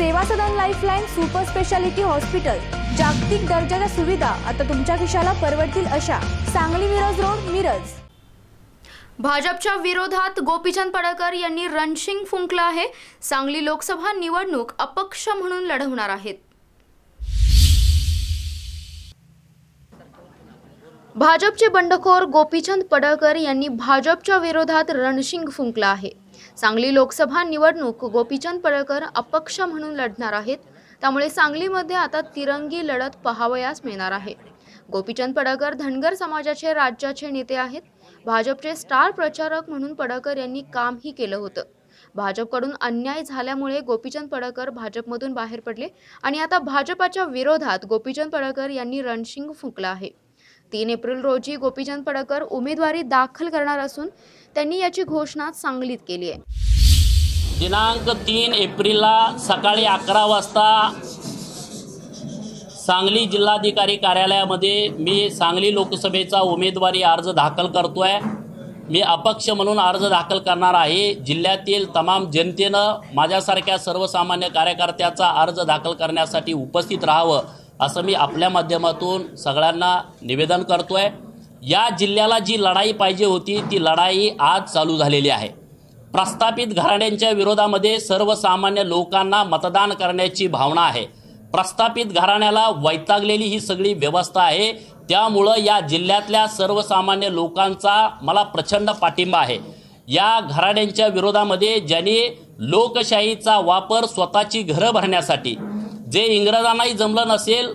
Seva Sadan Lifeline super speciality hospital जागतिक दर्जाच्या सुविधा आता तुमच्या खिशाला परवडतील अशा. सांगली मिरज रोड मिरज. भाजपच्या विरोधात गोपीचंद पडळकर यांनी रणशिंग फुंकलं आहे. सांगली लोकसभा निवडणूक अपक्ष म्हणून लढवणार आहेत. भाजपचे बंडखोर गोपीचंद पडळकर यांनी भाजपच्या विरोधात रणशिंग फुंकलं आहे. सांगली लोकसभा निवडणूक गोपीचंद पडळकर अपक्ष म्हणून लढणार आहेत. त्यामुळे सांगलीमध्ये आता तिरंगी लढत पहावयास मिळणार आहे. गोपीचंद पडळकर धनगर समाजाचे राज्याचे नेते आहेत. भाजपचे स्टार प्रचारक म्हणून पडळकर यांनी कामही केलं होतं. भाजपकडून अन्याय झाल्यामुळे गोपीचंद पडळकर भाजपमधून बाहेर पडले आणि आता भाजपाच्या विरोधात गोपीचंद पडळकर यांनी रणशिंग फुंकला आहे. तीन एप्रिल रोजी गोपीचंद पडकर उमेदवारी दाखल करणार असून त्यांनी याची घोषणा सांगलीत केली आहे. दिनांक तीन एप्रिलला सकाळी अकरा वाजता सांगली जिल्हाधिकारी कार्यालयामध्ये मी सांगली लोकसभेचा उमेदवारी अर्ज दाखल करतो आहे मी अपक्ष म्हणून अर्ज दाखल करणार आहे. जिल्ह्यातील तमाम जनतेनं माझ्यासारख्या सर्वसामान्य कार्यकर्त्याचा अर्ज दाखल करण्यासाठी उपस्थित राहावं असं मी आपल्या माध्यमातून सगळ्यांना निवेदन करतोय. या जिल्ह्याला जी लढाई पाहिजे होती ती लढाई आज चालू झालेली आहे. प्रस्थापित घराण्यांच्या विरोधामध्ये सर्वसामान्य लोकांना मतदान करण्याची भावना आहे. प्रस्थापित घराण्याला वैतागलेली ही सगळी व्यवस्था आहे. त्यामुळं या जिल्ह्यातल्या सर्वसामान्य लोकांचा मला प्रचंड पाठिंबा आहे. या घराण्यांच्या विरोधामध्ये ज्यांनी लोकशाहीचा वापर स्वतःची घरं भरण्यासाठी जे इंग्रजांनाही जमलं नसेल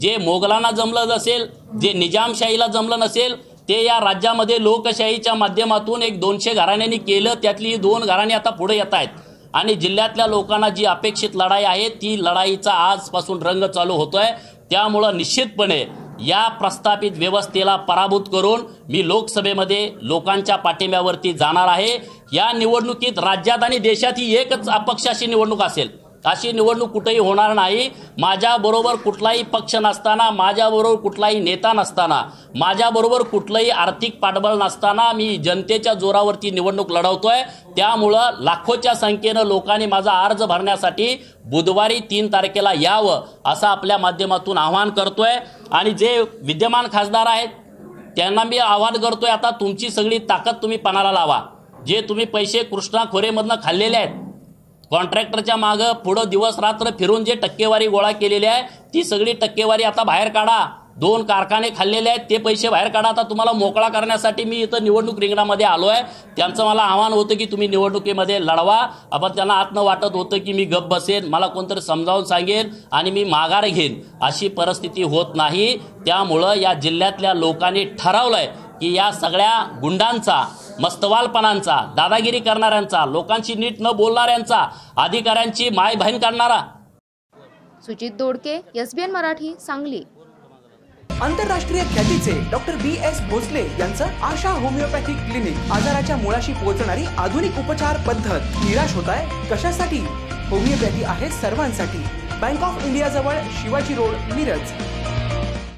जे मोगलांना जमलं नसेल जे निजामशाहीला जमलं नसेल ते या राज्यामध्ये लोकशाहीच्या माध्यमातून एक दोनशे घराण्यांनी केलं त्यातली दोन घराणी आता पुढे येत आहेत. आणि जिल्ह्यातल्या लोकांना जी अपेक्षित लढाई आहे ती लढाईचा आजपासून रंग चालू होतोय. त्यामुळं निश्चितपणे या प्रस्थापित व्यवस्थेला पराभूत करून मी लोकसभेमध्ये लोकांच्या पाठिंब्यावरती जाणार आहे. या निवडणुकीत राज्यात आणि देशात ही एकच अपक्षाशी निवडणूक असेल. अशी निवडणूक कुठेही होणार नाही. माझ्याबरोबर कुठलाही पक्ष नसताना माझ्याबरोबर कुठलाही नेता नसताना माझ्याबरोबर कुठलंही आर्थिक पाठबळ नसताना मी जनतेच्या जोरावरती निवडणूक लढवतोय. त्यामुळं लाखोच्या संख्येनं लोकांनी माझा अर्ज भरण्यासाठी बुधवारी तीन तारखेला यावं असं आपल्या माध्यमातून आवाहन करतोय. आणि जे विद्यमान खासदार आहेत त्यांना मी आवाहन करतोय आता तुमची सगळी ताकद तुम्ही पणाला लावा. जे तुम्ही पैसे कृष्णा खोरेमधनं खाल्लेले आहेत कॉन्ट्रॅक्टरच्या मागं पुढं दिवस रात्र फिरून जे टक्केवारी गोळा केलेली आहे ती सगळी टक्केवारी आता बाहेर काढा. दोन कारखाने खाल्लेले आहेत ते पैसे बाहेर काढा. आता तुम्हाला मोकळा करण्यासाठी मी इथं निवडणूक रिंगणामध्ये आलो आहे. त्यांचं मला आव्हान होतं की तुम्ही निवडणुकीमध्ये लढवा. आपण त्यांना आतनं वाटत होतं की मी गप बसेन मला कोणतरी समजावून सांगेन आणि मी माघार घेईन. अशी परिस्थिती होत नाही. त्यामुळं या जिल्ह्यातल्या लोकांनी आहे की या सगळ्या गुंडांचा मस्तवालपणांचा दादागिरी करणाऱ्यांचा लोकांशी नीट न बोलणाऱ्यांचा अधिकाऱ्यांची माय बहीण काढणारा सुजित दोडके एसबीएन मराठी सांगली. आंतरराष्ट्रीय ख्यातीचे डॉक्टर बी एस भोसले यांचं आशा होमिओपॅथिक क्लिनिक आजाराच्या मुळाशी पोहोचणारी आधुनिक उपचार पद्धत. निराश होत आहे कशासाठी? होमिओपॅथी आहे सर्वांसाठी. बँक ऑफ इंडिया जवळ शिवाजी रोड मिरज.